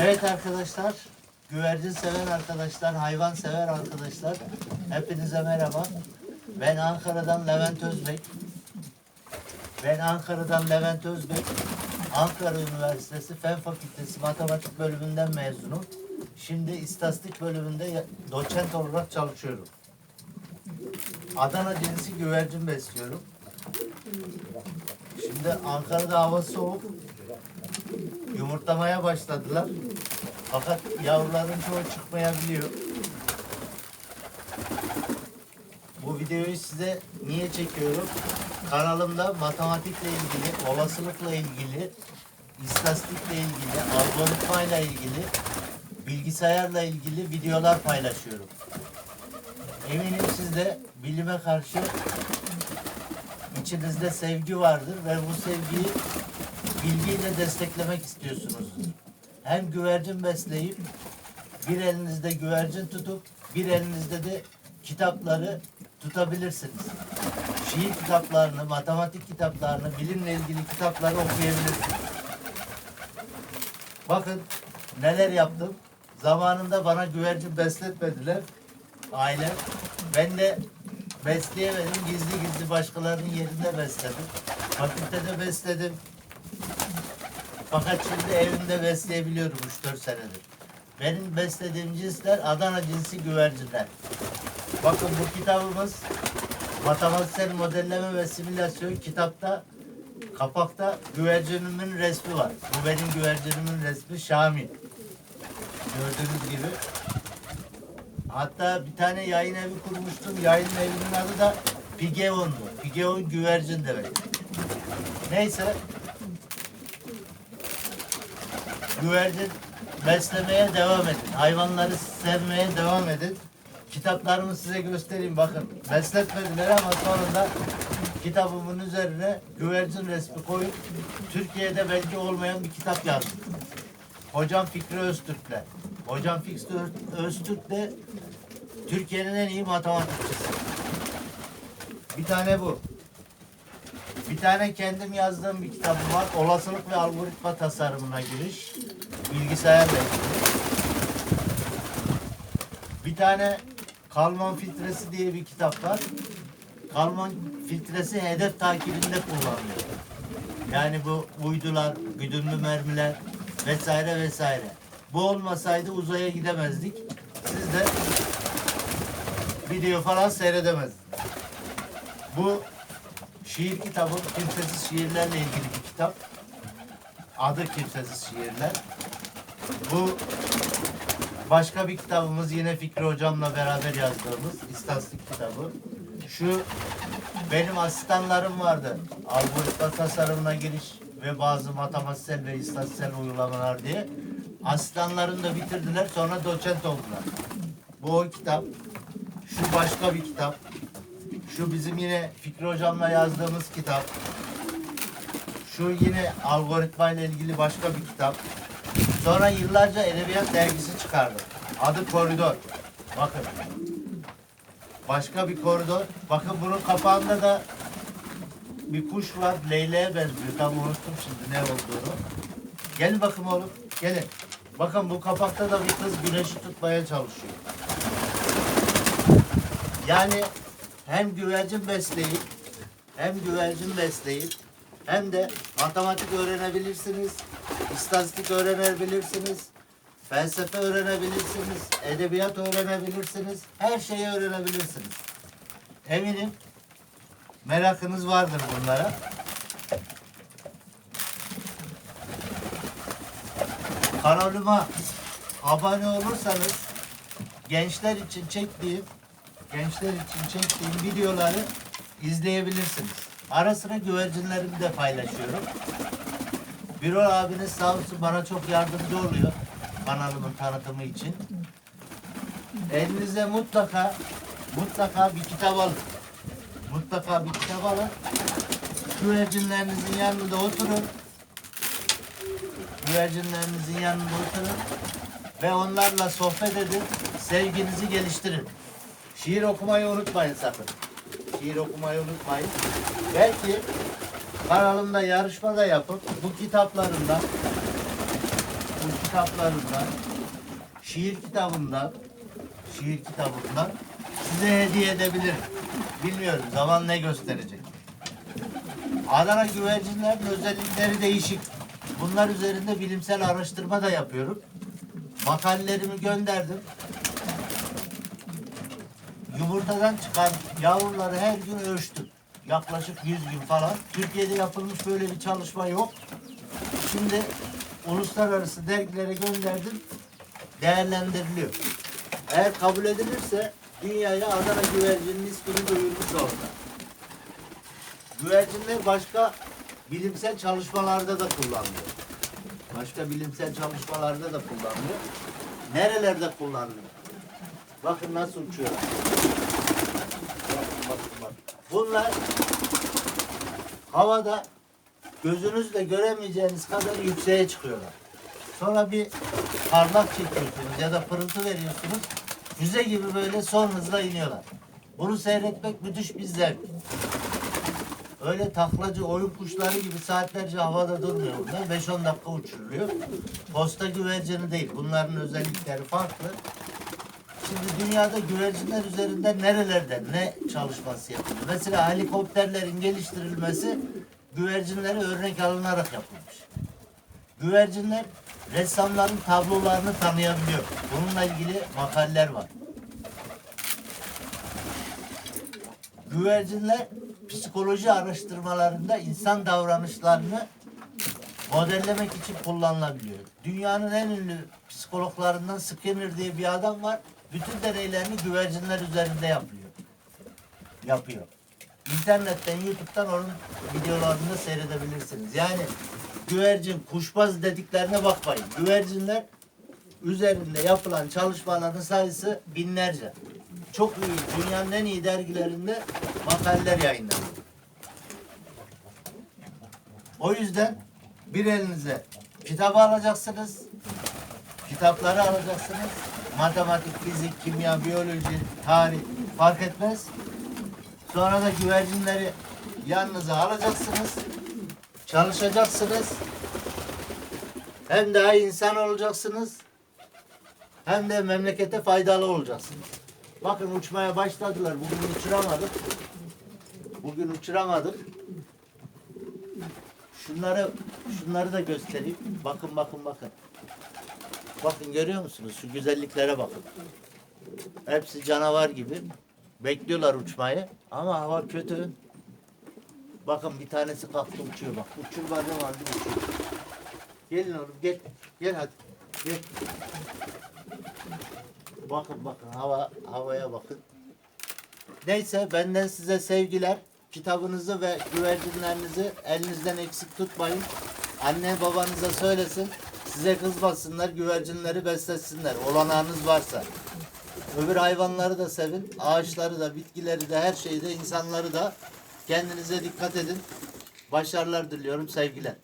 Evet arkadaşlar, güvercin seven arkadaşlar, hayvan sever arkadaşlar, hepinize merhaba. Ben Ankara'dan Levent Özbek. Ben Ankara'dan Levent Özbek. Ankara Üniversitesi Fen Fakültesi Matematik bölümünden mezunum. Şimdi istatistik bölümünde doçent olarak çalışıyorum. Adana cinsi güvercin besliyorum. Şimdi Ankara'da hava soğuk. Yumurtlamaya başladılar. Fakat yavruların çoğu çıkmayabiliyor. Bu videoyu size niye çekiyorum? Kanalımda matematikle ilgili, olasılıkla ilgili, istatistikle ilgili, algoritmayla ilgili, bilgisayarla ilgili videolar paylaşıyorum. Eminim siz de bilime karşı içinizde sevgi vardır ve bu sevgiyi bilgiyle desteklemek istiyorsunuz. Hem güvercin besleyip bir elinizde güvercin tutup bir elinizde de kitapları tutabilirsiniz. Şiir kitaplarını, matematik kitaplarını, bilimle ilgili kitapları okuyabilirsiniz. Bakın neler yaptım. Zamanında bana güvercin besletmediler. Ailem. Ben de besleyemedim. Gizli gizli başkalarının yerinde besledim. Fakültede besledim. Fakat şimdi evimde besleyebiliyorum 3-4 senedir. Benim beslediğim cinsler Adana cinsi güvercinler. Bakın bu kitabımız matematiksel modelleme ve simülasyon kitapta kapakta güvercinimin resmi var. Bu benim güvercinimin resmi Şamil. Gördüğünüz gibi. Hatta bir tane yayın evi kurmuştum. Yayın evinin adı da Pigeon'du. Pigeon güvercin demek. Neyse güvercin beslemeye devam edin. Hayvanları sevmeye devam edin. Kitaplarımı size göstereyim bakın. Besletmediler ama sonunda kitabımın üzerine güvercin resmi koyup Türkiye'de belki olmayan bir kitap yazdım. Hocam Fikri Öztürk'le. Hocam Fikri Öz- Öztürk de Türkiye'nin en iyi matematikçisi. Bir tane bu. Bir tane kendim yazdığım bir kitabım var. Olasılık ve algoritma tasarımına giriş. Bilgisayarla. Bir tane Kalman filtresi diye bir kitap var. Kalman filtresi hedef takibinde kullanılıyor. Yani bu uydular, güdümlü mermiler vesaire vesaire. Bu olmasaydı uzaya gidemezdik. Siz de video falan seyredemezdiniz. Bu şiir kitabı, kimsesiz şiirlerle ilgili bir kitap. Adı Kimsesiz Şiirler. Bu başka bir kitabımız yine Fikri Hocam'la beraber yazdığımız istatistik kitabı. Şu benim asistanlarım vardı. Algoritma tasarımına giriş ve bazı matematiksel ve istatistiksel uygulamalar diye. Asistanlarını da bitirdiler sonra doçent oldular. Bu o kitap. Şu başka bir kitap. Şu bizim yine Fikri Hocam'la yazdığımız kitap. Şu yine algoritma ile ilgili başka bir kitap. Sonra yıllarca edebiyat dergisi çıkardım. Adı Koridor. Bakın. Başka bir koridor. Bakın bunun kapağında da bir kuş var. Leyleğe benziyor. Tam unuttum şimdi ne olduğunu. Gelin bakın oğlum. Gelin. Bakın bu kapakta da bir kız güneşi tutmaya çalışıyor. Yani hem güvercin besleyip hem güvercin besleyip hem de matematik öğrenebilirsiniz, istatistik öğrenebilirsiniz, felsefe öğrenebilirsiniz, edebiyat öğrenebilirsiniz, her şeyi öğrenebilirsiniz. Eminim merakınız vardır bunlara. Kanalıma abone olursanız gençler için çektiğim gençler için çektiğim videoları izleyebilirsiniz. Ara sıra güvercinlerimi de paylaşıyorum. Birol abiniz sağ olsun bana çok yardımcı oluyor kanalımın tanıtımı için. Elinize mutlaka mutlaka bir kitap alın. Mutlaka bir kitap alın. Güvercinlerinizin yanında oturun. Güvercinlerinizin yanında oturun ve onlarla sohbet edin. Sevginizi geliştirin. Şiir okumayı unutmayın sakın. Şiir okumayı unutmayın. Belki kanalımda yarışma da yapıp bu kitaplarımda bu kitaplarından, şiir kitabından, şiir kitabından size hediye edebilirim. Bilmiyorum zaman ne gösterecek. Adana güvercinlerin özellikleri değişik. Bunlar üzerinde bilimsel araştırma da yapıyorum. Makalelerimi gönderdim. Yumurtadan çıkan yavruları her gün ölçtüm. Yaklaşık 100 gün falan. Türkiye'de yapılmış böyle bir çalışma yok. Şimdi uluslararası dergilere gönderdim. Değerlendiriliyor. Eğer kabul edilirse dünyaya Adana güvercinin ismini duyurmuş olacak. Güvercinler başka bilimsel çalışmalarda da kullanılıyor. Başka bilimsel çalışmalarda da kullanılıyor. Nerelerde kullanılıyor? Bakın nasıl uçuyorlar. Bakın bakın bakın. Bunlar havada gözünüzle göremeyeceğiniz kadar yükseğe çıkıyorlar. Sonra bir parmak çekiyorsunuz ya da pırıltı veriyorsunuz. Füze gibi böyle son hızla iniyorlar. Bunu seyretmek müthiş bir zevk. Öyle taklacı oyun kuşları gibi saatlerce havada durmuyor bunlar. 5-10 dakika uçuruluyor. Posta güvercini değil. Bunların özellikleri farklı. Şimdi dünyada güvercinler üzerinde nerelerde ne çalışması yapılıyor? Mesela helikopterlerin geliştirilmesi güvercinlere örnek alınarak yapılmış. Güvercinler ressamların tablolarını tanıyabiliyor. Bununla ilgili makaleler var. Güvercinler psikoloji araştırmalarında insan davranışlarını modellemek için kullanılabiliyor. Dünyanın en ünlü psikologlarından Skinner diye bir adam var. Bütün deneylerini güvercinler üzerinde yapıyor. Yapıyor. İnternetten, YouTube'dan onun videolarını seyredebilirsiniz. Yani güvercin, kuşbaz dediklerine bakmayın. Güvercinler üzerinde yapılan çalışmaların sayısı binlerce. Çok iyi, dünyanın en iyi dergilerinde makaleler yayınlanıyor. O yüzden bir elinize kitabı alacaksınız, kitapları alacaksınız. Matematik, fizik, kimya, biyoloji, tarih fark etmez. Sonra da güvercinleri yanınıza alacaksınız. Çalışacaksınız. Hem daha insan olacaksınız. Hem de memlekete faydalı olacaksınız. Bakın uçmaya başladılar. Bugün uçuramadık. Bugün uçuramadık. Şunları şunları da göstereyim. Bakın bakın bakın. Bakın görüyor musunuz? Şu güzelliklere bakın. Hepsi canavar gibi. Bekliyorlar uçmayı. Ama hava kötü. Bakın bir tanesi kalktı uçuyor bak. Uçur var ne vardı uçuyor. Gelin oğlum gel. Gel hadi. Gel. Bakın bakın hava havaya bakın. Neyse benden size sevgiler. Kitabınızı ve güvercinlerinizi elinizden eksik tutmayın. Anne babanıza söylesin. Size kızmasınlar, güvercinleri beslesinler. Olanağınız varsa. Öbür hayvanları da sevin. Ağaçları da, bitkileri de, her şeyi de, insanları da. Kendinize dikkat edin. Başarılar diliyorum. Sevgiler.